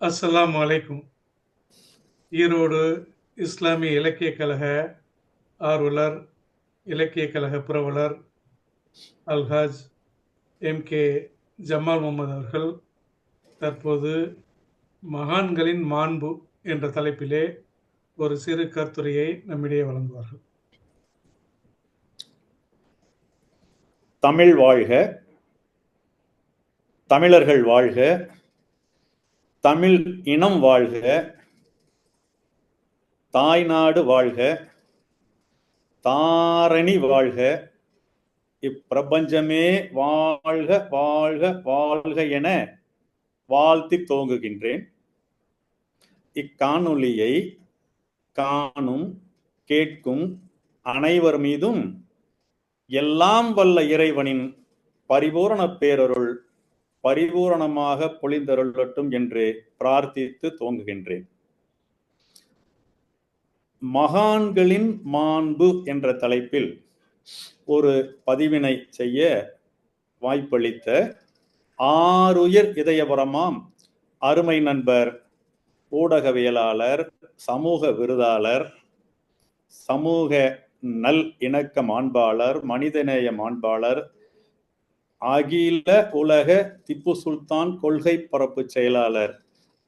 அஸ்லாம் வலைக்கும் ஈரோடு இஸ்லாமிய இலக்கிய கழக ஆர்வலர் இலக்கிய கழக புரவலர் அல்ஹாஜ் எம் கே ஜமால் முகமது அவர்கள் தற்போது மகான்களின் மாண்பு என்ற தலைப்பிலே ஒரு சிறு கருத்துரையை நம்மிடையே வழங்குவார்கள். தமிழ் வாழ்க தமிழர்கள் வாழ்க தமிழ் இனம் வாழ்க தாய்நாடு வாழ்க தாரணி வாழ்க இப்பிரபஞ்சமே வாழ்க வாழ்க வாழ்க என வாழ்த்தி துவங்குகின்றேன். இக்காணொலியை காணும் கேட்கும் அனைவர் மீதும் எல்லாம் வல்ல இறைவனின் பரிபூரண பேரருள் பரிபூரணமாக பொழிந்தருளட்டும் என்று பிரார்த்தித்து துவங்குகின்றேன். மகான்களின் மாண்பு என்ற தலைப்பில் ஒரு பதிவினை செய்ய வாய்ப்பளித்த ஆறுயர் இதயபுரமாம் அருமை நண்பர் ஊடகவியலாளர் சமூக விருதாளர் சமூக நல் இணக்க மாண்பாளர் மனிதநேய மாண்பாளர் அகில உலக திப்பு சுல்தான் கொள்கை பரப்பு செயலாளர்.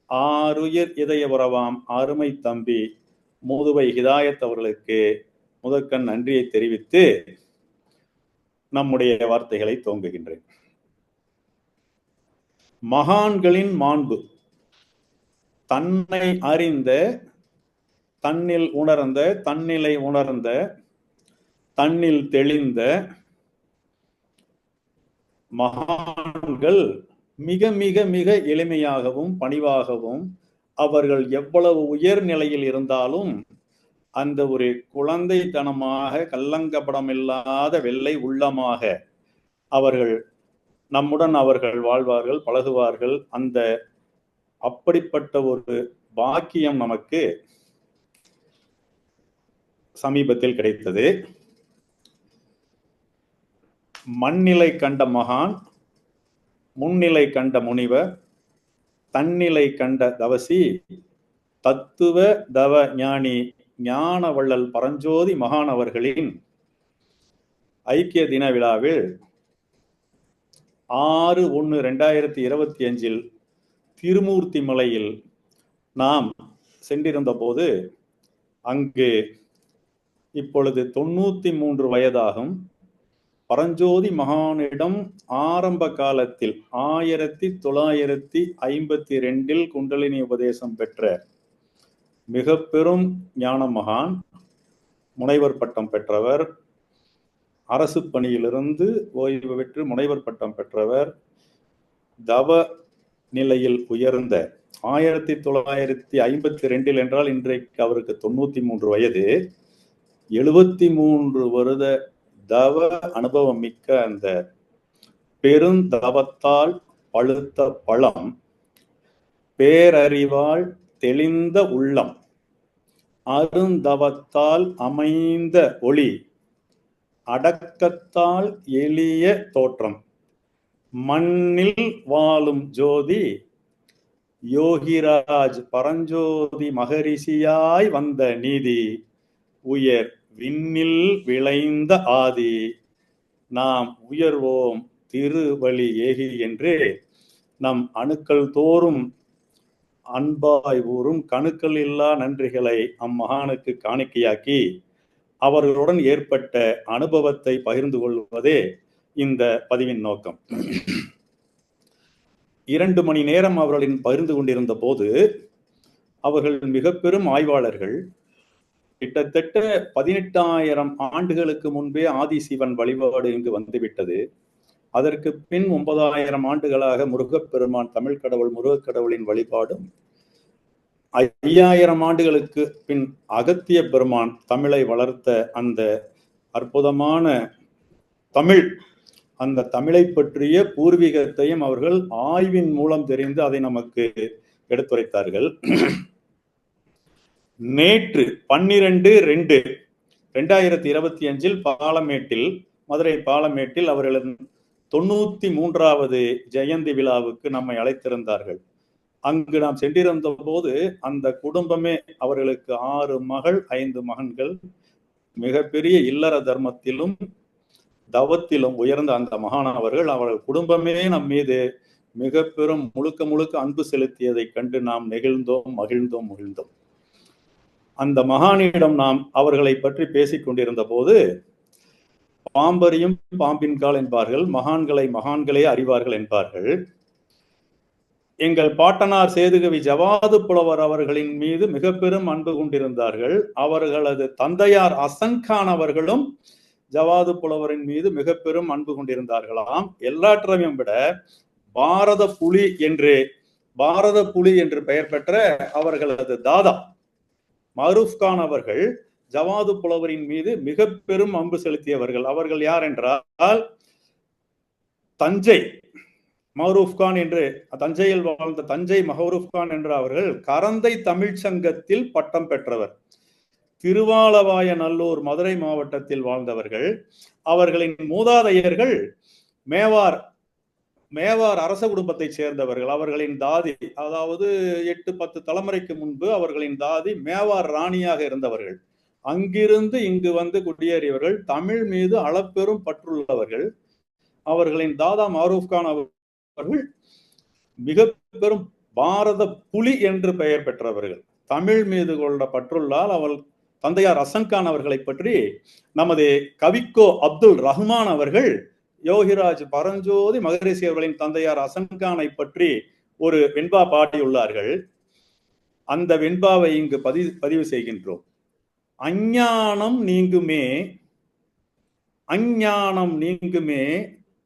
ஆறுயிர் இதயபுரவாம் அருமை தம்பி. மூதுவை ஹிதாயத் அவர்களுக்கு முதற்கண் நன்றியை தெரிவித்து நம்முடைய வார்த்தைகளை துவங்குகின்றேன். மகான்களின் மாண்பு. தன்னை அறிந்த தன்னில் உணர்ந்த தன்னிலை உணர்ந்த தன்னில் தெளிந்த மகான்கள் மிக மிக மிக எளிமையாகவும் பணிவாகவும் அவர்கள் எவ்வளவு உயர் நிலையில் இருந்தாலும் அந்த ஒரு குழந்தைத்தனமாக கல்லங்கப்படம் இல்லாத வெள்ளை உள்ளமாக அவர்கள் நம்முடன் அவர்கள் வாழ்வார்கள் பழகுவார்கள். அந்த அப்படிப்பட்ட ஒரு பாக்கியம் நமக்கு சமீபத்தில் கிடைத்தது. மண்ணிலை கண்ட மகான் முன்னிலை கண்ட முனிவர் தன்னிலை கண்ட தவசி தத்துவ தவ ஞானி ஞான வள்ளல் பரஞ்சோதி மகானவர்களின் ஐக்கிய தின விழாவில் ஆறு ஒன்று ரெண்டாயிரத்தி இருபத்தி அஞ்சில் திருமூர்த்தி மலையில் நாம் சென்றிருந்த போது அங்கு இப்பொழுது தொண்ணூத்தி மூன்று வயதாகும். பரஞ்சோதி மகானிடம் ஆரம்ப காலத்தில் ஆயிரத்தி தொள்ளாயிரத்தி ஐம்பத்தி ரெண்டில் குண்டலினி உபதேசம் பெற்ற மிக பெரும் ஞான மகான் முனைவர் பட்டம் பெற்றவர் அரசு பணியிலிருந்து ஓய்வு பெற்று முனைவர் பட்டம் பெற்றவர் தவ நிலையில் உயர்ந்த ஆயிரத்தி தொள்ளாயிரத்தி ஐம்பத்தி ரெண்டில் என்றால் இன்றைக்கு அவருக்கு தொண்ணூத்தி மூன்று வயது. எழுபத்தி மூன்று வருட தவ அனுபவம் மிக்க அந்த பெருந்தவத்தால் பழுத்த பழம் பேரறிவால் தெளிந்த உள்ளம் அருந்தவத்தால் அமைந்த ஒளி அடக்கத்தால் எளிய தோற்றம் மண்ணில் வாழும் ஜோதி யோகிராஜ் பரஞ்சோதி மகரிஷியாய் வந்த நீதி உயர் விண்ணில் விளைந்த ஆதி நாம் உயர்வோம் திருவழி ஏகி என்று. நம் அணுக்கள் தோறும் அன்பாய் ஊறும் கணுக்கள் இல்லா நன்றிகளை அம்மகானுக்கு காணிக்கையாக்கி அவர்களுடன் ஏற்பட்ட அனுபவத்தை பகிர்ந்து கொள்வதே இந்த பதிவின் நோக்கம். இரண்டு மணி நேரம் அவர்களின் பகிர்ந்து கொண்டிருந்த போது அவர்கள் மிக பெரும் ஆய்வாளர்கள் கிட்டத்தட்ட பதினெட்டாயிரம் ஆண்டுகளுக்கு முன்பே ஆதிசிவன் வழிபாடு இங்கு வந்துவிட்டது. அதற்கு பின் ஒன்பதாயிரம் ஆண்டுகளாக முருகப்பெருமான் தமிழ் கடவுள் முருகக் கடவுளின் வழிபாடும் ஐயாயிரம் ஆண்டுகளுக்கு பின் அகத்திய பெருமான் தமிழை வளர்த்த அந்த அற்புதமான தமிழ் அந்த தமிழை பற்றிய பூர்வீகத்தையும் அவர்கள் ஆய்வின் மூலம் தெரிந்து அதை நமக்கு எடுத்துரைத்தார்கள். நேற்று பன்னிரண்டு ரெண்டு ரெண்டாயிரத்தி இருபத்தி அஞ்சில் பாலமேட்டில் மதுரை பாலமேட்டில் அவர்களின் தொண்ணூத்தி மூன்றாவது ஜெயந்தி விழாவுக்கு நம்மை அழைத்திருந்தார்கள். அங்கு நாம் சென்றிருந்த போது அந்த குடும்பமே அவர்களுக்கு ஆறு மகள் ஐந்து மகன்கள். மிகப்பெரிய இல்லற தர்மத்திலும் தவத்திலும் உயர்ந்த அந்த மகானவர்கள் அவர்கள் குடும்பமே நம் மீது மிக பெரும் முழுக்க முழுக்க அன்பு செலுத்தியதை கண்டு நாம் நெகிழ்ந்தோம் மகிழ்ந்தோம் மகிழ்ந்தோம். அந்த மகானிடம் நாம் அவர்களை பற்றி பேசிக் கொண்டிருந்த போது பாம்பரியும் பாம்பின்கால் என்பார்கள் மகான்களை மகான்களே அறிவார்கள் என்பார்கள். எங்கள் பாட்டனார் சேதுகவி ஜவாது புலவர் அவர்களின் மீது மிக பெரும் அன்பு கொண்டிருந்தார்கள். அவர்களது தந்தையார் அசங்கானவர்களும் ஜவாது புலவரின் மீது மிக பெரும் அன்பு கொண்டிருந்தார்களாம். எல்லாற்றையும் விட பாரத புலி என்று பாரத புலி என்று பெயர் பெற்ற அவர்களது தாதா மரூப் கான் அவர்கள் ஜவாது புலவரின் மீது மிக பெரும் அம்பு செலுத்தியவர்கள். அவர்கள் யார் என்றால் தஞ்சை மஹரூப் கான் என்று தஞ்சையில் வாழ்ந்த தஞ்சை மஹரூப் கான் என்ற அவர்கள் கரந்தை தமிழ் சங்கத்தில் பட்டம் பெற்றவர். திருவாலவாய நல்லூர் மதுரை மாவட்டத்தில் வாழ்ந்தவர்கள். அவர்களின் மூதாதையர்கள் மேவார் மேவார் அரச குடும்பத்தைச் சேர்ந்தவர்கள் அவர்களின் தாதி அதாவது எட்டு பத்து தலைமுறைக்கு முன்பு அவர்களின் தாதி மேவார் ராணியாக இருந்தவர்கள். அங்கிருந்து இங்கு வந்து குடியேறியவர்கள் தமிழ் மீது அளப்பெரும் பற்றுள்ளவர்கள். அவர்களின் தாதா மாரூப் கான் அவர்கள் மிக பெரும் பாரத புலி என்று பெயர் பெற்றவர்கள். தமிழ் மீது கொண்ட பற்றுள்ளால் அவள் தந்தையார் அசன்கான் அவர்களை பற்றி நமது கவிக்கோ அப்துல் ரஹ்மான் அவர்கள் யோகிராஜ் பரஞ்சோதி மகரிஷி அவர்களின் தந்தையார் அசன்கானை பற்றி ஒரு வெண்பா பாடியுள்ளார்கள். அந்த வெண்பாவை இங்கு பதிவு பதிவு செய்கின்றோம். அஞ்ஞானம் நீங்குமே அஞ்ஞானம் நீங்குமே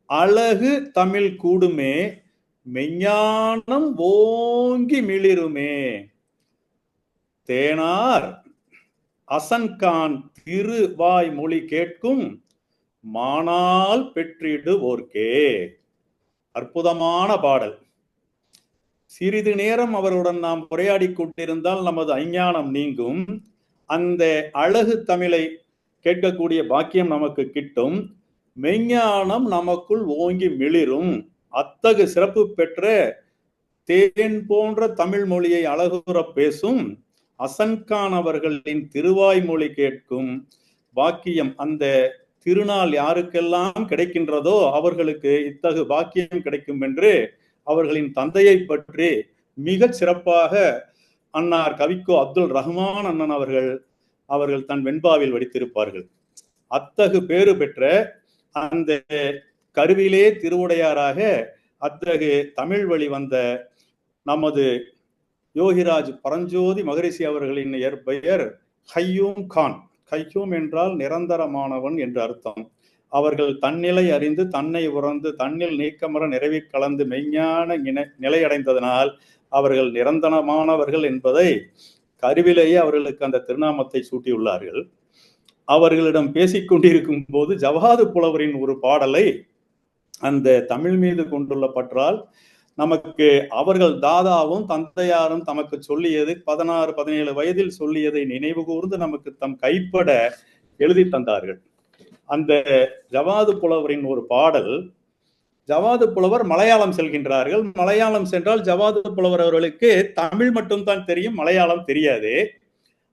அழகு தமிழ் கூடுமே மெஞ்ஞானம் ஓங்கி மிளிருமே. தேனார் அசன்கான் திருவாய் மொழி கேட்கும் மானால் பெற்றிடுவோர்க்கே. அற்புதமான பாடல். சிறிது நேரம் அவருடன் நாம் உரையாடி கொண்டிருந்தால் நமது அஞ்ஞானம் நீங்கும். அந்த அழகு தமிழை கேட்கக்கூடிய பாக்கியம் நமக்கு கிட்டும். மெஞ்ஞானம் நமக்குள் ஓங்கி மிளிரும். அத்தகு சிறப்பு பெற்ற தேன் போன்ற தமிழ் மொழியை அழகுற பேசும். அசன்கான் அவர்களின் திருவாய்மொழி கேட்கும் பாக்கியம் அந்த திருநாள் யாருக்கெல்லாம் கிடைக்கின்றதோ அவர்களுக்கு இத்தகு பாக்கியம் கிடைக்கும் என்று அவர்களின் தந்தையை பற்றி மிக சிறப்பாக அன்னார் கவிக்கோ அப்துல் ரஹ்மான் அண்ணன் அவர்கள் அவர்கள் தன் வெண்பாவில் வடித்திருப்பார்கள். அத்தகு பேறு பெற்ற அந்த கருவிலே திருவுடையாராக அத்தகு தமிழ் வழி வந்த நமது யோகிராஜ் பரஞ்சோதி மகரிஷி அவர்களின் பெயர் ஹையூம் கான். கைக்கும் என்றால் நிரந்தரமானவன் என்று அர்த்தம். அவர்கள் தன்னிலை அறிந்து தன்னை உறந்து தன்னில் நீக்கமர நிறைவி கலந்து மெய்ஞான நிலையடைந்ததனால் அவர்கள் நிரந்தரமானவர்கள் என்பதை கருவிலேயே அவர்களுக்கு அந்த திருநாமத்தை சூட்டியுள்ளார்கள். அவர்களிடம் பேசிக் கொண்டிருக்கும் போது ஜவாது புலவரின் ஒரு பாடலை அந்த தமிழ் மீது கொண்டுள்ள பற்றால் நமக்கு அவர்கள் தாதாவும் தந்தையாரும் தமக்கு சொல்லியது பதினாறு பதினேழு வயதில் சொல்லியதை நினைவு கூர்ந்து நமக்கு தம் கைப்பட எழுதி தந்தார்கள். அந்த ஜவாது புலவரின் ஒரு பாடல் ஜவாது புலவர் மலையாளம் செல்கின்றார்கள். மலையாளம் சென்றால் ஜவாது புலவர் அவர்களுக்கு தமிழ் மட்டும்தான் தெரியும் மலையாளம் தெரியாது.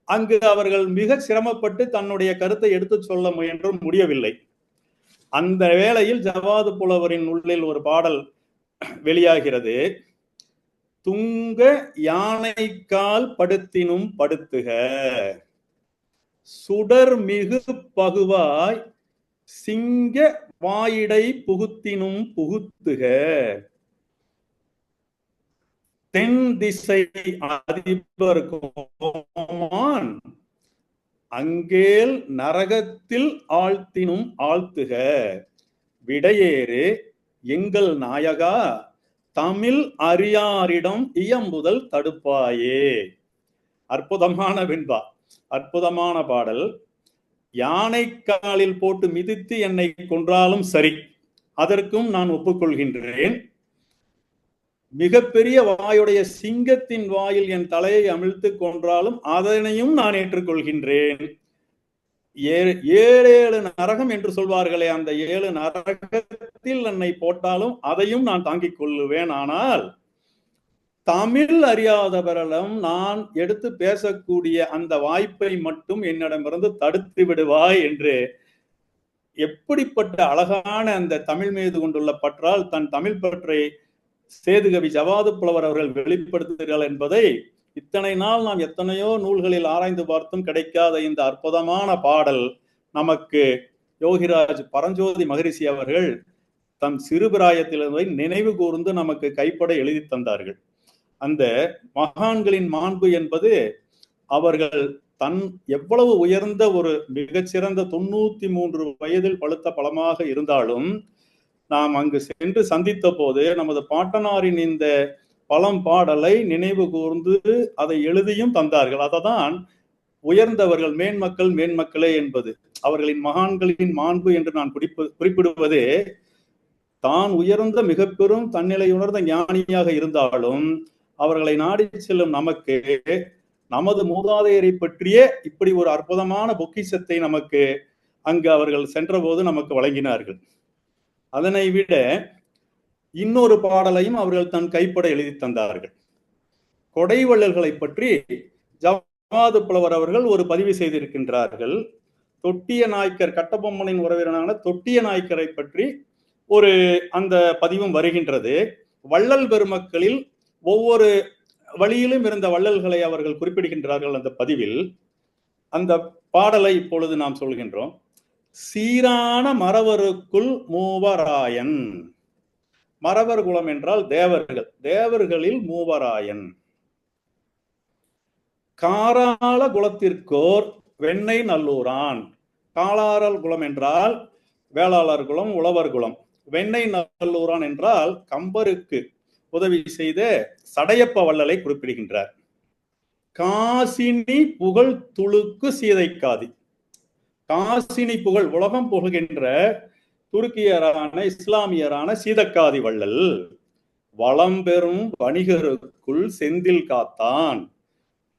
அங்கு அவர்கள் மிக சிரமப்பட்டு தன்னுடைய கருத்தை எடுத்து சொல்ல முயன்றும் முடியவில்லை. அந்த வேளையில் ஜவாது புலவரின் உள்ளில் ஒரு பாடல் வெளியாகிறது. துங்க யானைக்கால் படுத்தினும் படுத்துக. சுடர் மிகு பகுவாய் சிங்க வாயிடை புகுத்தினும் புகுத்துக. தென் திசை அதிபர் கோமான் அங்கேல் நரகத்தில் ஆழ்த்தினும் ஆழ்த்துக. விடையேறு எங்கள் நாயகா தமிழ் அறியாரிடம் இயம்புதல் தடுப்பாயே. அற்புதமான வெண்பா அற்புதமான பாடல். யானை காலில் போட்டு மிதித்து என்னை கொன்றாலும் சரி அதற்கும் நான் ஒப்புக்கொள்கின்றேன். மிகப்பெரிய வாயுடைய சிங்கத்தின் வாயில் என் தலையை அமிழ்த்து கொன்றாலும் அதனையும் நான் ஏற்றுக்கொள்கின்றேன். ஏழு ஏழு ஏழு நரகம் என்று சொல்வார்களே அந்த ஏழு நரகத்தில் என்னை போட்டாலும் அதையும் நான் தாங்கிக் கொள்ளுவேன். ஆனால் தமிழ் அறியாதவர்களும் நான் எடுத்து பேசக்கூடிய அந்த வாய்ப்பை மட்டும் என்னிடமிருந்து தடுத்து விடுவாய் என்று எப்படிப்பட்ட அழகான அந்த தமிழ் மீது கொண்டுள்ள பற்றால் தன் தமிழ் பற்றை சேதுகவி ஜவாது புலவர் அவர்கள் வெளிப்படுத்துகிறார்கள் என்பதை இத்தனை நாள் நாம் எத்தனையோ நூல்களில் ஆராய்ந்து பார்த்தும் கிடைக்காத இந்த அற்புதமான பாடல் நமக்கு யோகிராஜ் பரஞ்சோதி மகரிஷி அவர்கள் தம் சிறுபிராயத்திலிருந்து நினைவு கூர்ந்து நமக்கு கைப்பட எழுதி தந்தார்கள். அந்த மகான்களின் மாண்பு என்பது அவர்கள் தன் எவ்வளவு உயர்ந்த ஒரு மிகச்சிறந்த தொண்ணூத்தி மூன்று வயதில் பழுத்த பழமாக இருந்தாலும் நாம் அங்கு சென்று சந்தித்த போது நமது பாட்டனாரின் இந்த பழம் பாடலை நினைவு கூர்ந்து அதை எழுதியும் தந்தார்கள். அததான் உயர்ந்தவர்கள் மேன்மக்கள் மேன்மக்களே என்பது. அவர்களின் மகான்களின் மாண்பு என்று நான் குறிப்பு குறிப்பிடுவதே தான் உயர்ந்த மிக பெரும் தன்னிலை உணர்ந்த ஞானியாக இருந்தாலும் அவர்களை நாடி செல்லும் நமக்கு நமது மூதாதையரை பற்றிய இப்படி ஒரு அற்புதமான பொக்கிஷத்தை நமக்கு அங்கு அவர்கள் சென்றபோது நமக்கு வழங்கினார்கள். அதனை விட இன்னொரு பாடலையும் அவர்கள் தன் கைப்பட எழுதி தந்தார்கள். கொடைவள்ளல்களை பற்றி ஜவாது புலவர் அவர்கள் ஒரு பதிவு செய்திருக்கின்றார்கள். தொட்டிய நாய்க்கர் கட்டபொம்மனின் உறவினரான தொட்டிய நாய்க்கரை பற்றி ஒரு அந்த பதிவும் வருகின்றது. வள்ளல் பெருமக்களில் ஒவ்வொரு வழியிலும் இருந்த வள்ளல்களை அவர்கள் குறிப்பிடுகின்றார்கள் அந்த பதிவில். அந்த பாடலை இப்பொழுது நாம் சொல்கின்றோம். சீரான மறவருக்குள் மூவராயன். மறவர் குலம் என்றால் தேவர்கள். தேவர்களில் மூவராயன். காராள குலத்திற்கோர் வெண்ணெய் நல்லூரான். காளாரல் குலம் என்றால் வேளாளர் குலம் உழவர் குலம். வெண்ணெய் நல்லூரான் என்றால் கம்பருக்கு உதவி செய்த சடையப்ப வள்ளலை குறிப்பிடுகின்றார். காசினி புகழ் துளுக்கு சீதைக்காதி. காசினி புகழ் உலகம் புகழ்கின்ற துருக்கியரான இஸ்லாமியரான சீதக்காதி வள்ளல். வளம் பெறும் வணிகருக்குள் செந்தில் காத்தான்.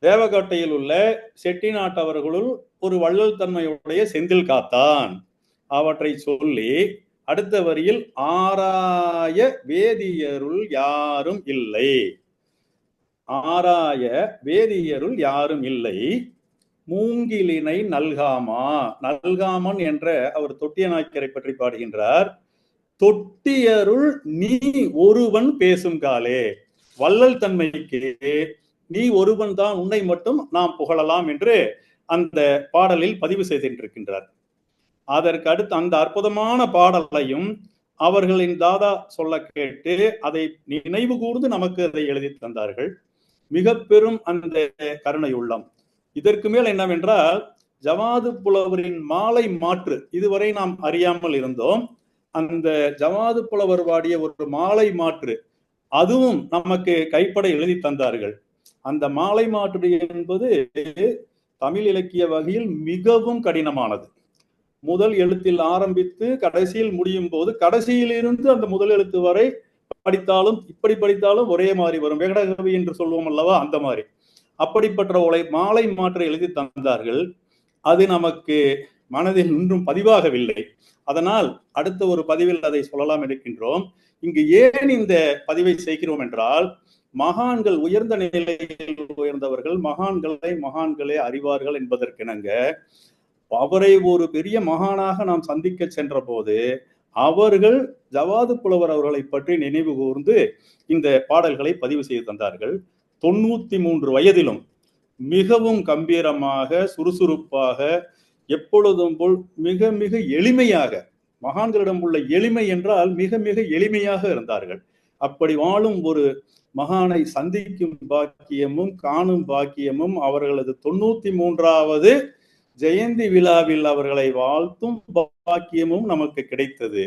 தேவகோட்டையில் உள்ள செட்டி நாட்டவர்களுள் ஒரு வள்ளல் தன்மையுடைய செந்தில் காத்தான். அவற்றை சொல்லி அடுத்த வரியில் ஆராய வேதியருள் யாரும் இல்லை. ஆராய வேதியருள் யாரும் இல்லை. மூங்கிலினை நல்காமா? நல்காமன் என்ற அவர் தொட்டிய நாய்க்கரை பற்றி பாடுகின்றார். தொட்டியருள் நீ ஒருவன் பேசும் காலே வள்ளல் தன்மைக்கு நீ ஒருவன் தான் உன்னை மட்டும் நாம் புகழலாம் என்று அந்த பாடலில் பதிவு செய்திருக்கின்றார். அதற்கு அடுத்து அந்த அற்புதமான பாடலையும் அவர்களின் தாதா சொல்ல கேட்டு அதை நினைவு கூர்ந்து நமக்கு அதை எழுதி தந்தார்கள். மிக பெரும் அந்த கருணை உள்ளம். இதற்கு மேல் என்னவென்றால் ஜவாது புலவரின் மாலை மாற்று. இதுவரை நாம் அறியாமல் இருந்தோம். அந்த ஜவாது புலவர் வாடிய ஒரு மாலை மாற்று அதுவும் நமக்கு கைப்பட எழுதி தந்தார்கள். அந்த மாலை மாற்று என்பது தமிழ் இலக்கிய வகையில் மிகவும் கடினமானது. முதல் எழுத்தில் ஆரம்பித்து கடைசியில் முடியும் போது கடைசியில் இருந்து அந்த முதல் எழுத்து வரை படித்தாலும் இப்படி படித்தாலும் ஒரே மாதிரி வரும். வேகடகவி என்று சொல்லுவோம் அல்லவா? அந்த மாதிரி. அப்படிப்பட்ட உலை மாலை மாற்ற எழுதி தந்தார்கள். அது நமக்கு மனதில் இன்றும் பதிவாகவில்லை. அதனால் அடுத்த ஒரு பதிவில் அதை சொல்லலாம் இருக்கின்றோம் இங்கு ஏன் இந்த பதிவை செய்கிறோம் என்றால் மகான்கள் உயர்ந்த நிலையில் உயர்ந்தவர்கள் மகான்களை மகான்களே அறிவார்கள் என்பதற்கிணங்க அவரை ஒரு பெரிய மகானாக நாம் சந்திக்க சென்ற போது அவர்கள் ஜவாது புலவர் அவர்களை பற்றி நினைவு கூர்ந்து இந்த பாடல்களை பதிவு செய்து தந்தார்கள். தொண்ணூத்தி மூன்று வயதிலும் மிகவும் கம்பீரமாக சுறுசுறுப்பாக எப்பொழுதும் போல் மிக மிக எளிமையாக மகான்களிடம் உள்ள எளிமை என்றால் மிக மிக எளிமையாக இருந்தார்கள். அப்படி வாழும் ஒரு மகானை சந்திக்கும் பாக்கியமும் காணும் பாக்கியமும் அவர்களது தொண்ணூத்தி மூன்றாவது ஜெயந்தி விழாவில் அவர்களை வாழ்த்தும் பாக்கியமும் நமக்கு கிடைத்தது.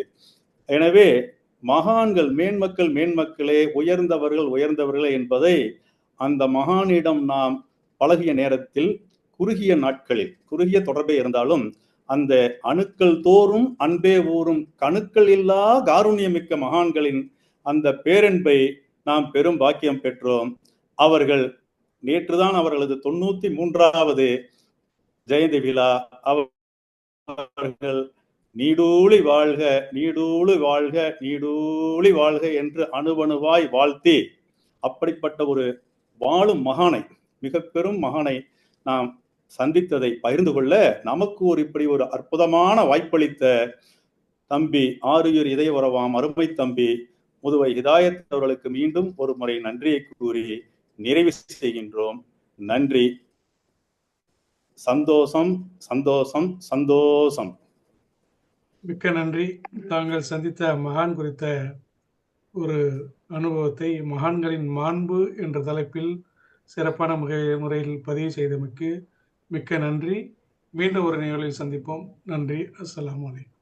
எனவே மகான்கள் மேன்மக்கள் மேன்மக்களே உயர்ந்தவர்கள் உயர்ந்தவர்களே என்பதை அந்த மகானிடம் நாம் பழகிய நேரத்தில் குறுகிய நாட்களில் குறுகிய தொடர்பே இருந்தாலும் அந்த அணுக்கள் தோறும் அன்பே ஊறும் கணுக்கள் இல்லா காருண்யமிக்க மகான்களின் அந்த பேரன்பை நாம் பெரும் பாக்கியம் பெற்றோம். அவர்கள் நேற்றுதான் அவர்களது தொண்ணூத்தி மூன்றாவது ஜெயந்தி விழா. அவர்கள் நீடூழி வாழ்க நீடூழி வாழ்க நீடூழி வாழ்க என்று அணுவணுவாய் வாழ்த்தி அப்படிப்பட்ட ஒரு வாழும் மகானை மிக பெரும் மகானை நாம் சந்தித்ததை பகிர்ந்து கொள்ள நமக்கு ஒரு இப்படி ஒரு அற்புதமான வாய்ப்பளித்த தம்பி ஆரியூர் இதய உறவாம் அருமை தம்பி முதுவை ஹிதாயத் அவர்களுக்கு மீண்டும் ஒரு முறை நன்றியை கூறி நிறைவு செய்கின்றோம். நன்றி. சந்தோஷம் சந்தோஷம் சந்தோஷம். மிக்க நன்றி. தாங்கள் சந்தித்த மகான் குறித்த ஒரு அனுபவத்தை மகான்களின் மாண்பு என்ற தலைப்பில் சிறப்பான முறையில் பதிவு செய்தமைக்கு மிக்க நன்றி. மீண்டும் ஒரு நிகழ்வில் சந்திப்போம். நன்றி. அஸ்லாம் வலைக்கம்